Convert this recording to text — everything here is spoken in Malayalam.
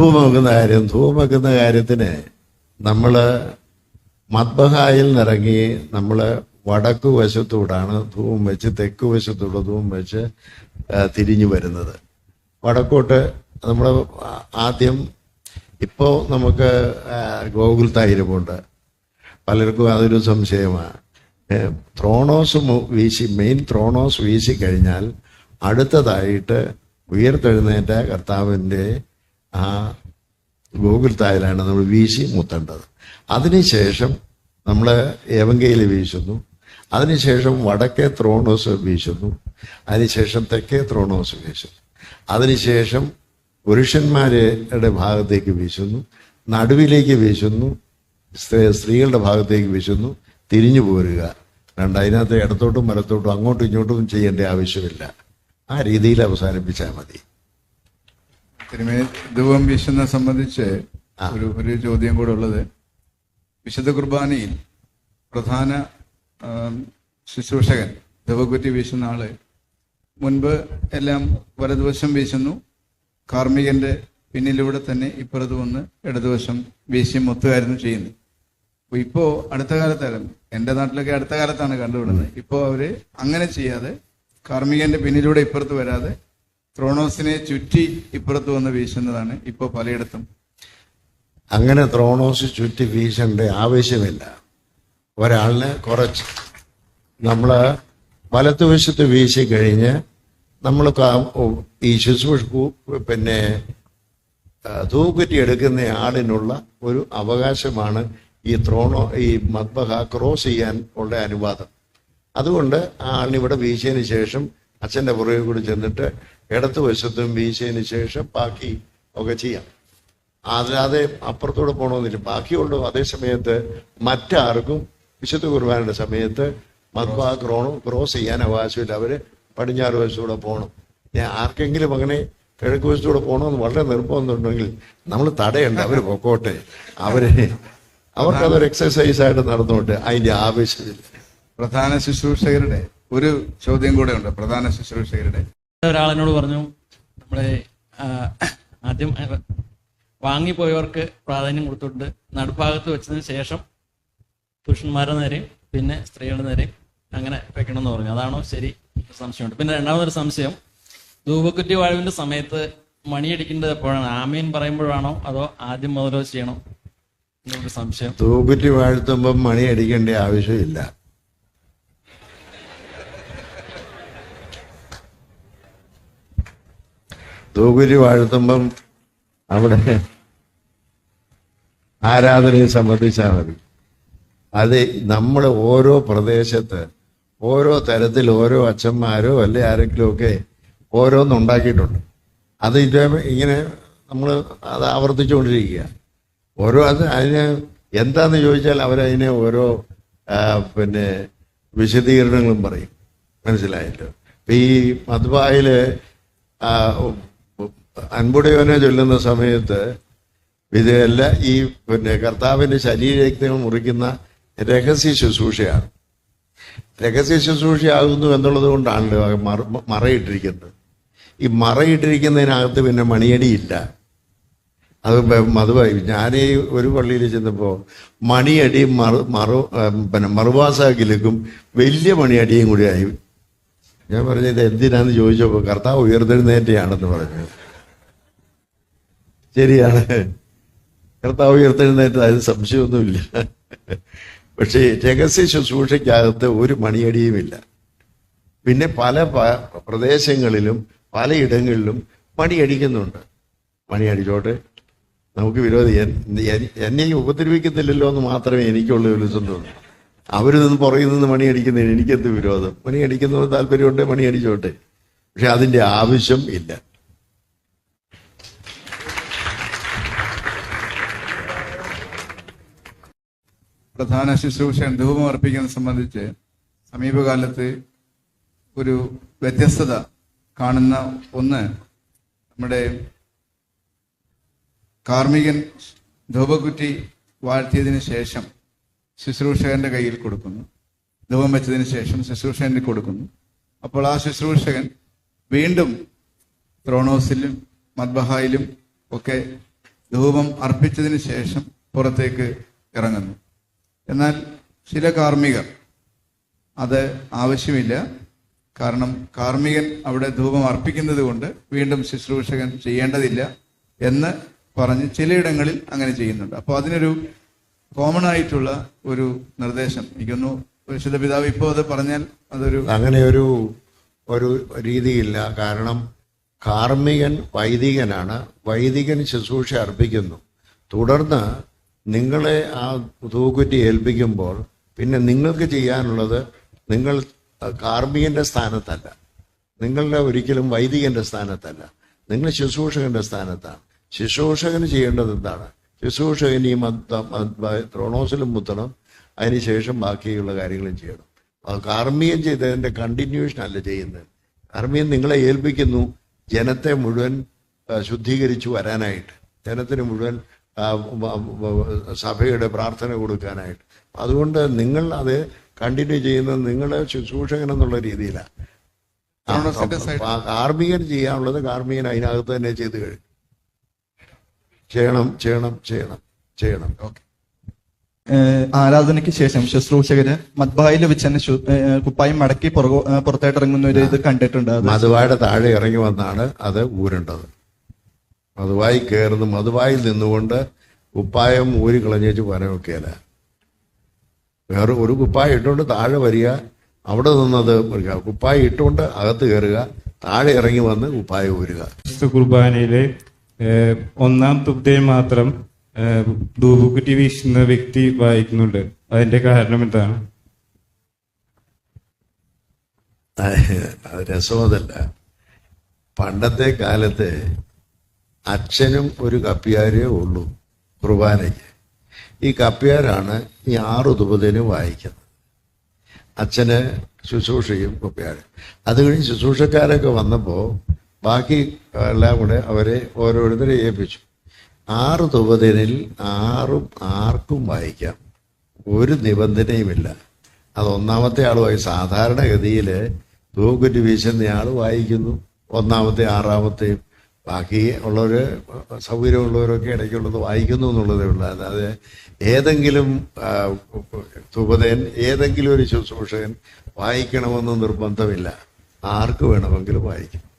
ധൂപം വെക്കുന്ന കാര്യം ധൂപം വെക്കുന്ന കാര്യത്തിന് നമ്മൾ മദ്ബഹായിൽ നിറങ്ങി നമ്മൾ വടക്കു വശത്തൂടാണ് ധൂപം വെച്ച് തെക്ക് വശത്തൂടെ ധൂപം വെച്ച് തിരിഞ്ഞു വരുന്നത്. വടക്കോട്ട് നമ്മൾ ആദ്യം ഇപ്പോൾ നമുക്ക് ഗോകുൽ തായിരമുണ്ട്. പലർക്കും അതൊരു സംശയമാണ് ത്രോണോസ് വീശി മെയിൻ ത്രോണോസ് വീശി കഴിഞ്ഞാൽ അടുത്തതായിട്ട് ഉയർത്തെഴുന്നേറ്റ കർത്താവിന്റെ ആ ഗോകുൽ തായിലാണ് നമ്മൾ വീശി മുത്തേണ്ടത്. അതിനുശേഷം നമ്മൾ ഏവങ്കയിൽ വീശുന്നു. അതിനുശേഷം വടക്കേ ത്രോണോസ് വീശുന്നു. അതിനുശേഷം തെക്കേ ത്രോണോസ് വീശുന്നു. അതിനുശേഷം പുരുഷന്മാരുടെ ഭാഗത്തേക്ക് വീശുന്നു. നടുവിലേക്ക് വീശുന്നു. സ്ത്രീ- സ്ത്രീകളുടെ ഭാഗത്തേക്ക് വീശുന്നു. തിരിഞ്ഞു പോരുക. രണ്ട് അതിനകത്ത് ഇടത്തോട്ടും വലത്തോട്ടും അങ്ങോട്ടും ഇങ്ങോട്ടും ചെയ്യേണ്ട ആവശ്യമില്ല. ആ രീതിയിൽ അവസാനിപ്പിച്ചാൽ മതി. തിരുമേ ധൂപം വീശുന്ന സംബന്ധിച്ച് ഒരു ഒരു ചോദ്യം കൂടെ ഉള്ളത്. വിശുദ്ധ കുർബാനയിൽ പ്രധാന ശുശ്രൂഷകൻ ധൂപക്കുറ്റി വീശുന്ന ആൾ മുൻപ് എല്ലാം വലതുവശം വീശുന്നു. കാർമ്മികന്റെ പിന്നിലൂടെ തന്നെ ഇപ്പുറത്ത് വന്ന് ഇടതുവശം വീശി മൊത്തമായിരുന്നു ചെയ്യുന്നത്. അപ്പൊ ഇപ്പോ അടുത്ത കാലത്താണ് എന്റെ നാട്ടിലൊക്കെ അടുത്ത കാലത്താണ് കണ്ടുവിടുന്നത്. ഇപ്പോ അവർ അങ്ങനെ ചെയ്യാതെ കാർമ്മികന്റെ പിന്നിലൂടെ ഇപ്പുറത്ത് വരാതെ ത്രോണോസിനെ ചുറ്റി ഇപ്പുറത്ത് വന്ന് വീശുന്നതാണ് ഇപ്പോൾ പലയിടത്തും. അങ്ങനെ ത്രോണോസ് ചുറ്റി വീശേണ്ട ആവശ്യമില്ല. ഒരാളിനെ കുറച്ച്. നമ്മൾ വലത്തുവശത്ത് വീശി കഴിഞ്ഞ് നമ്മൾ ഈ ശുശ്രൂഷ പിന്നെ തൂക്കുറ്റി എടുക്കുന്ന ആളിനുള്ള ഒരു അവകാശമാണ് ഈ ത്രോണോ ഈ മദ്ബഹ ക്രോസ് ചെയ്യാൻ ഉള്ള അനുവാദം. അതുകൊണ്ട് ആ ആളിനിവിടെ വീശിയതിന് ശേഷം അച്ഛന്റെ പുറകെ കൂടി ചെന്നിട്ട് ഇടത്ത് വശത്തും വീശിയതിന് ശേഷം ബാക്കി ഒക്കെ ചെയ്യാം. അല്ലാതെ അപ്പുറത്തൂടെ പോകണമെന്നില്ല ബാക്കിയുള്ളൂ. അതേ സമയത്ത് മറ്റാർക്കും വിശുദ്ധ കുർബാനയുടെ സമയത്ത് മദ്ബ ക്രോണും ക്രോസ് ചെയ്യാൻ അവകാശമില്ല. അവർ പടിഞ്ഞാറ് വശത്തൂടെ പോകണം ഞാൻ ആർക്കെങ്കിലും അങ്ങനെ കിഴക്ക് വശത്തൂടെ പോകണമെന്ന് വളരെ നിർബന്ധമുണ്ടെങ്കിൽ നമ്മൾ തടയണ്ട. അവർ പൊക്കോട്ടെ. അവർ അവർക്കതൊരു എക്സസൈസ് ആയിട്ട് നടന്നോട്ടെ. അതിന്റെ ആവശ്യമില്ല. പ്രധാന ശുശ്രൂഷകരുടെ ഒരു ചോദ്യം കൂടെ ഉണ്ട് പ്രധാന ശുശ്രൂഷകരുടെ. ഒരാളെന്നോട് പറഞ്ഞു നമ്മളെ ആദ്യം വാങ്ങിപ്പോയവർക്ക് പ്രാധാന്യം കൊടുത്തിട്ടുണ്ട്. നടുഭാഗത്ത് വെച്ചതിന് ശേഷം പുരുഷന്മാരുടെ നേരെയും പിന്നെ സ്ത്രീകളുടെ നേരെയും അങ്ങനെ വെക്കണമെന്ന് പറഞ്ഞു. അതാണോ ശരി? സംശയമുണ്ട്. പിന്നെ രണ്ടാമതൊരു സംശയം. ധൂപക്കുറ്റി വാഴുവിന്റെ സമയത്ത് മണിയടിക്കേണ്ടത് എപ്പോഴാണ്? ആമീൻ പറയുമ്പോഴാണോ അതോ ആദ്യം മുതലോ ചെയ്യണോ? എന്നൊരു സംശയം. ധൂപുറ്റി വാഴ്ത്തുമ്പം മണി അടിക്കേണ്ട ആവശ്യമില്ല. തൂക്കുറ്റി വാഴ്ത്തുമ്പം അവിടെ ആരാധനയെ സംബന്ധിച്ചാൽ മതി. അത് നമ്മൾ ഓരോ പ്രദേശത്ത് ഓരോ തരത്തിൽ ഓരോ അച്ഛന്മാരോ അല്ലെ ആരെങ്കിലും ഒക്കെ ഓരോന്നുണ്ടാക്കിയിട്ടുണ്ട് അത് ഇതേ ഇങ്ങനെ നമ്മൾ അത് ആവർത്തിച്ചുകൊണ്ടിരിക്കുക. ഓരോ അത് അതിന് എന്താന്ന് ചോദിച്ചാൽ അവരതിനെ ഓരോ പിന്നെ വിശദീകരണങ്ങളും പറയും. മനസ്സിലായല്ലോ? ഈ മദ്ബായിൽ അൻപുടയോനെ ചൊല്ലുന്ന സമയത്ത് ഇതല്ല ഈ പിന്നെ കർത്താവിന്റെ ശരീരരക്തങ്ങൾ മുറിക്കുന്ന രഹസ്യ ശുശ്രൂഷയാണ്. രഹസ്യ ശുശ്രൂഷയാകുന്നു എന്നുള്ളത് കൊണ്ടാണല്ലോ മറ മറയിട്ടിരിക്കുന്നത്. ഈ മറയിട്ടിരിക്കുന്നതിനകത്ത് പിന്നെ മണിയടിയില്ല. അത് മധുവായി ഞാൻ ഈ ഒരു പള്ളിയിൽ ചെന്നപ്പോൾ മണിയടി മറു മറു പിന്നെ മറുവാസാക്കിലേക്കും വലിയ മണിയടിയും കൂടി ആയി ഞാൻ പറഞ്ഞത് എന്തിനാന്ന് ചോദിച്ചപ്പോൾ കർത്താവ് ഉയർത്തെഴുന്നേറ്റയാണെന്ന് പറഞ്ഞു. ശരിയാണ്. കർത്താവ് ഉയർത്തെഴുന്നേറ്റ് അതിന് സംശയമൊന്നുമില്ല. പക്ഷേ രഹസ്യ ശുശ്രൂഷയ്ക്കകത്ത് ഒരു മണിയടിയുമില്ല. പിന്നെ പല പ്രദേശങ്ങളിലും പലയിടങ്ങളിലും മണിയടിക്കുന്നുണ്ട്. മണിയടിച്ചോട്ടെ. നമുക്ക് വിരോധി എന്നെ ഉപദ്രവിക്കത്തില്ലല്ലോ എന്ന് മാത്രമേ എനിക്കുള്ള തോന്നുന്നു അവരിൽ നിന്ന് പുറകിൽ നിന്ന് മണിയടിക്കുന്നതിന് എനിക്കെന്ത് വിരോധം? മണിയടിക്കുന്നവർ താല്പര്യമുണ്ട് മണിയടിച്ചോട്ടെ. പക്ഷെ അതിന്റെ ആവശ്യം ഇല്ല. പ്രധാന ശുശ്രൂഷൻ ധൂപം അർപ്പിക്കുന്നത് സംബന്ധിച്ച് സമീപകാലത്ത് ഒരു വ്യത്യസ്തത കാണുന്ന ഒന്ന് നമ്മുടെ കാർമികൻ ധൂപക്കുറ്റി വാഴ്ത്തിയതിന് ശേഷം ശുശ്രൂഷകന്റെ കയ്യിൽ കൊടുക്കുന്നു. ധൂപം വെച്ചതിന് ശേഷം ശുശ്രൂഷകന് കൊടുക്കുന്നു. അപ്പോൾ ആ ശുശ്രൂഷകൻ വീണ്ടും ത്രോണോസിലും മദ്ബഹായിലും ഒക്കെ ധൂപം അർപ്പിച്ചതിന് ശേഷം പുറത്തേക്ക് ഇറങ്ങുന്നു. എന്നാൽ ചില കാർമ്മികർ അത് ആവശ്യമില്ല. കാരണം കാർമ്മികൻ അവിടെ ധൂപം അർപ്പിക്കുന്നത് കൊണ്ട് വീണ്ടും ശുശ്രൂഷകൻ ചെയ്യേണ്ടതില്ല എന്ന് പറഞ്ഞ് ചിലയിടങ്ങളിൽ അങ്ങനെ ചെയ്യുന്നുണ്ട്. അപ്പോൾ അതിനൊരു കോമൺ ആയിട്ടുള്ള ഒരു നിർദ്ദേശം. എനിക്കൊന്നു വിശുദ്ധ പിതാവ് ഇപ്പോൾ അത് പറഞ്ഞാൽ അതൊരു അങ്ങനെ ഒരു ഒരു രീതിയില്ല. കാരണം കാർമ്മികൻ വൈദികനാണ്. വൈദികൻ ശുശ്രൂഷ അർപ്പിക്കുന്നു. തുടർന്ന് നിങ്ങളെ ആ തൂക്കുറ്റി ഏൽപ്പിക്കുമ്പോൾ പിന്നെ നിങ്ങൾക്ക് ചെയ്യാനുള്ളത് നിങ്ങൾ കാർമ്മികന്റെ സ്ഥാനത്തല്ല. നിങ്ങളുടെ ഒരിക്കലും വൈദികന്റെ സ്ഥാനത്തല്ല. നിങ്ങൾ ശുശ്രൂഷകന്റെ സ്ഥാനത്താണ്. ശുശ്രൂഷകന് ചെയ്യേണ്ടത് എന്താണ്? ശുശ്രൂഷകൻ ഈ ത്രോണോസിലും മുത്തണം അതിനുശേഷം ബാക്കിയുള്ള കാര്യങ്ങളും ചെയ്യണം. അത് കാർമ്മികൻ ചെയ്തതിന്റെ കണ്ടിന്യൂഷൻ അല്ല ചെയ്യുന്നത്. കാർമ്മികൻ നിങ്ങളെ ഏൽപ്പിക്കുന്നു ജനത്തെ മുഴുവൻ ശുദ്ധീകരിച്ചു വരാനായിട്ട്. ജനത്തിന് മുഴുവൻ സഭയുടെ പ്രാർത്ഥന കൊടുക്കാനായിട്ട്. അതുകൊണ്ട് നിങ്ങൾ അത് കണ്ടിന്യൂ ചെയ്യുന്നത് നിങ്ങളുടെ ശുശ്രൂഷകൻ എന്നുള്ള രീതിയിലാണ് കാർമികൻ ചെയ്യാനുള്ളത് കാർമ്മികൻ അതിനകത്ത് തന്നെ ചെയ്ത് കഴിഞ്ഞു. ചെയ്യണം ചെയ്യണം ചെയ്യണം ചെയ്യണം. ഓക്കെ ആരാധനയ്ക്ക് ശേഷം ശുശ്രൂഷകര് മദ്ബായിൽ വെച്ച് തന്നെ കുപ്പായം മടക്കി പുറകോ- ഏഹ് പുറത്തായിട്ട് ഇറങ്ങുന്ന ഒരു ഇത് കണ്ടിട്ടുണ്ട് മധുവായുടെ താഴെ ഇറങ്ങി വന്നാണ് അത് ഊരേണ്ടത്. മധുവായി കയറുന്നു മധുവായിൽ നിന്നുകൊണ്ട് കുപ്പായം ഊരി കളഞ്ഞേച്ച് പോകാൻ വേറെ ഒരു കുപ്പായം ഇട്ടുകൊണ്ട് താഴെ വരിക അവിടെ നിന്നത്. കുപ്പായം ഇട്ടുകൊണ്ട് അകത്ത് കയറുക താഴെ ഇറങ്ങി വന്ന് കുപ്പായം ഊരുക. കുർബാനയിലെ ഒന്നാം തുപ്തയിൽ മാത്രം ധൂപുക്കുറ്റി ധൂപക്കുറ്റി വീശുന്ന വ്യക്തി വായിക്കുന്നുണ്ട്. അതിന്റെ കാരണം എന്താണ്? അത് രസമതല്ല. പണ്ടത്തെ കാലത്ത് അച്ഛനും ഒരു കപ്പിയാരേ ഉള്ളൂ കുർബാനയ്ക്ക്. ഈ കപ്പിയാരാണ് ഈ ആറ് ദുപതിനും വായിക്കുന്നത്. അച്ഛന് ശുശ്രൂഷയും കപ്പിയാര് അത് കഴിഞ്ഞ് ശുശ്രൂഷക്കാരൊക്കെ വന്നപ്പോൾ ബാക്കി എല്ലാം കൂടെ അവരെ ഓരോരുത്തരെ ഏൽപ്പിച്ചു. ആറ് ദുപതിനിൽ ആറും ആർക്കും വായിക്കാം. ഒരു നിബന്ധനയുമില്ല. അത് ഒന്നാമത്തെ ആൾ വായി സാധാരണഗതിയിൽ തൂക്കുറ്റി വീശുന്നയാൾ വായിക്കുന്നു. ഒന്നാമത്തെ ആറാമത്തെയും ബാക്കി ഉള്ളവർ സൗകര്യമുള്ളവരൊക്കെ ഇടയ്ക്കുള്ളത് വായിക്കുന്നു എന്നുള്ളതേ ഉള്ളൂ. അല്ലാതെ ഏതെങ്കിലും തുപതയൻ ഏതെങ്കിലും ഒരു ശുശ്രൂഷകൻ വായിക്കണമെന്ന് നിർബന്ധമില്ല. ആർക്ക് വേണമെങ്കിലും വായിക്കും.